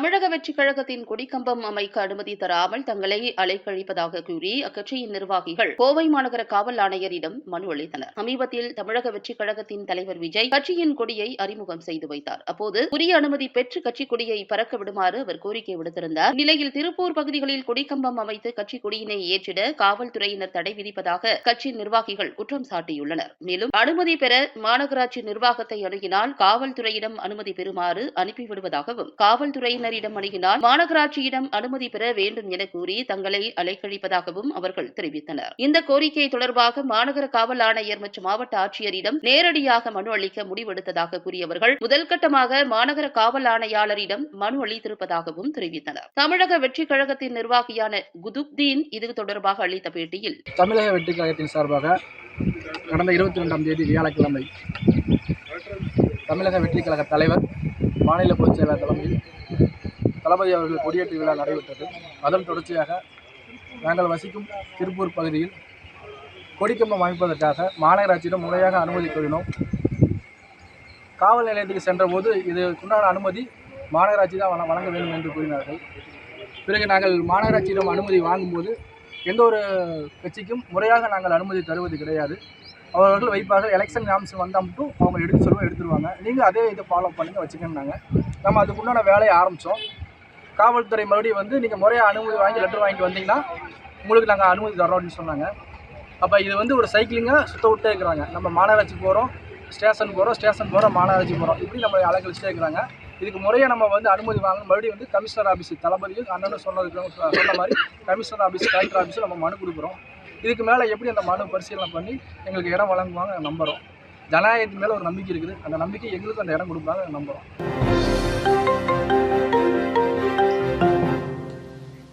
தமிழக வெற்றிக் கழகத்தின் கொடிக்கம்பம் அமைக்க அனுமதி தராமல் தங்களை அலைக்கழிப்பதாக கூறி அக்கட்சியின் நிர்வாகிகள் கோவை மாநகர காவல் ஆணையரிடம் மனு அளித்தனர். சமீபத்தில் தமிழக வெற்றிக் கழகத்தின் தலைவர் விஜய் கட்சியின் கொடியை அறிமுகம் செய்து வைத்தார். அப்போது உரிய அனுமதி பெற்று கட்சிக் கொடியை பறக்க விடுமாறு அவர் கோரிக்கை விடுத்திருந்தார். நிலையில் திருப்பூர் பகுதிகளில் கொடிக்கம்பம் அமைத்து கட்சி கொடியினை ஏற்றிட காவல்துறையினர் தடை விதிப்பதாக கட்சி நிர்வாகிகள் குற்றம் சாட்டியுள்ளனர். மேலும் அனுமதி பெற மாநகராட்சி நிர்வாகத்தை அணுகினால் காவல்துறையிடம் அனுமதி பெறுமாறு அனுப்பிவிடுவதாகவும் காவல்துறையினரிடம் அணுகினால் மாநகராட்சியிடம் அனுமதி பெற வேண்டும் என கூறி தங்களை அலைக்கழிப்பதாகவும் அவர்கள் தெரிவித்தனர். இந்த கோரிக்கை தொடர்பாக மாநகர காவல் ஆணையர் மற்றும் மாவட்ட ஆட்சியரிடம் நேரடியாக மனு அளிக்க முடிவெடுத்ததாக கூறியவர்கள் முதல்கட்டமாக மாநகர காவல் ஆணையாளரிடம் மனு அளித்திருப்பதாகவும் தெரிவித்தனர். தமிழக வெற்றிக் கழகத்தின் நிர்வாகியான குதுப்தீன் இது தொடர்பாக அளித்த பேட்டியில் தமிழக வெற்றிக் கழகத்தின் சார்பாக கடந்த இருபத்தி ரெண்டாம் தேதி வியாழக்கிழமை தமிழக வெற்றிக் கழக தலைவர் மாநில பொதுச் செயலாளர் தலைமையில் தளபதி அவர்கள் கொடியேற்று விழா நடைபெற்றது. அதன் தொடர்ச்சியாக நாங்கள் வசிக்கும் திருப்பூர் பகுதியில் கொடிக்கம்பம் அமைப்பதற்காக மாநகராட்சியிடம் முறையாக அனுமதி கோரினோம். காவல் நிலையத்துக்கு சென்றபோது இதுக்குண்டான அனுமதி மாநகராட்சி தான் வழங்க வேண்டும் என்று கூறினார்கள். பிறகு நாங்கள் மாநகராட்சியிடம் அனுமதி வாங்கும்போது எந்த ஒரு கட்சிக்கும் முறையாக நாங்கள் அனுமதி தருவது கிடையாது. அவர்கள் வைப்பார்கள். எலெக்ஷன் நாம்ஸ் வந்தால் மட்டும் அவங்க எடுத்து சொல்லுவோம் எடுத்துருவாங்க. நீங்கள் அதே இதை ஃபாலோ பண்ணுங்க வச்சுக்கன்னாங்க நம்ம அதுக்குண்டான வேலையை ஆரம்பித்தோம் காவல்துறை மறுபடியும் வந்து நீங்கள் முறையாக அனுமதி வாங்கி லெட்டர் வாங்கிட்டு வந்தீங்கன்னா உங்களுக்கு நாங்கள் அனுமதி தரோம் அப்படின்னு சொன்னாங்க. அப்போ இது வந்து ஒரு சைக்கிளிங்காக சுத்த விட்டே இருக்கிறாங்க. நம்ம மாநகராட்சி போகிறோம் ஸ்டேஷன் போகிறோம் ஸ்டேஷன் போகிறோம் மாநகராட்சி போகிறோம் இப்படி நம்ம அலைக்கழிச்சிட்டே இருக்கிறாங்க. இதுக்கு முறையாக நம்ம வந்து அனுமதி வாங்க மறுபடியும் வந்து கமிஷனர் ஆஃபீஸ் தளபதியும் அண்ணனும் சொன்னதுக்கு சொன்ன மாதிரி கமிஷனர் ஆஃபீஸ் கலெக்டர் ஆஃபீஸில் நம்ம மனு கொடுக்குறோம். இதுக்கு மேலே எப்படி அந்த மனு பரிசீலனை பண்ணி எங்களுக்கு இடம் வழங்குவாங்க நம்புகிறோம் ஜனநாயகத்து மேலே ஒரு நம்பிக்கை இருக்குது. அந்த நம்பிக்கை எங்களுக்கும் அந்த இடம் கொடுப்பாங்க நம்புகிறோம்